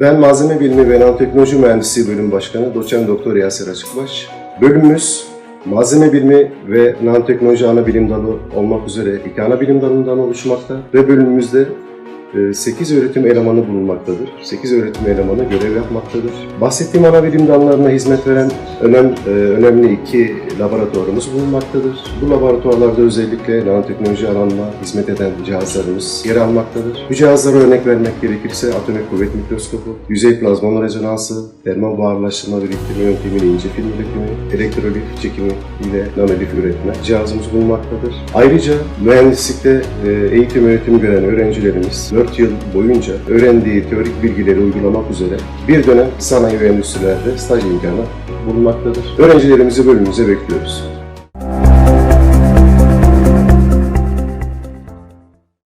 Ben Malzeme Bilimi ve Nanoteknoloji Mühendisliği Bölüm Başkanı Doçent Doktor Yaser Açıkbaş. Bölümümüz Malzeme bilimi ve nanoteknoloji ana bilim dalı olmak üzere iki ana bilim dalından oluşmakta ve bölümümüzde 8 öğretim elemanı bulunmaktadır. 8 öğretim elemanı görev yapmaktadır. Bahsettiğim ana bilim dallarına hizmet veren önem, e, önemli iki laboratuvarımız bulunmaktadır. Bu laboratuvarlarda özellikle nanoteknoloji alanına hizmet eden cihazlarımız yer almaktadır. Bu cihazlara örnek vermek gerekirse atomik kuvvet mikroskopu, yüzey plazma rezonansı, termal buharlaştırma biriktirme yöntemiyle ince film üretimi, elektrolif çekimi ile nanolif üretme cihazımız bulunmaktadır. Ayrıca mühendislikte e, eğitim öğretim gören öğrencilerimiz 4 yıl boyunca öğrendiği teorik bilgileri uygulamak üzere bir dönem sanayi ve endüstrilerde staj imkanı bulunmaktadır. Öğrencilerimizi bölümümüze bekliyoruz.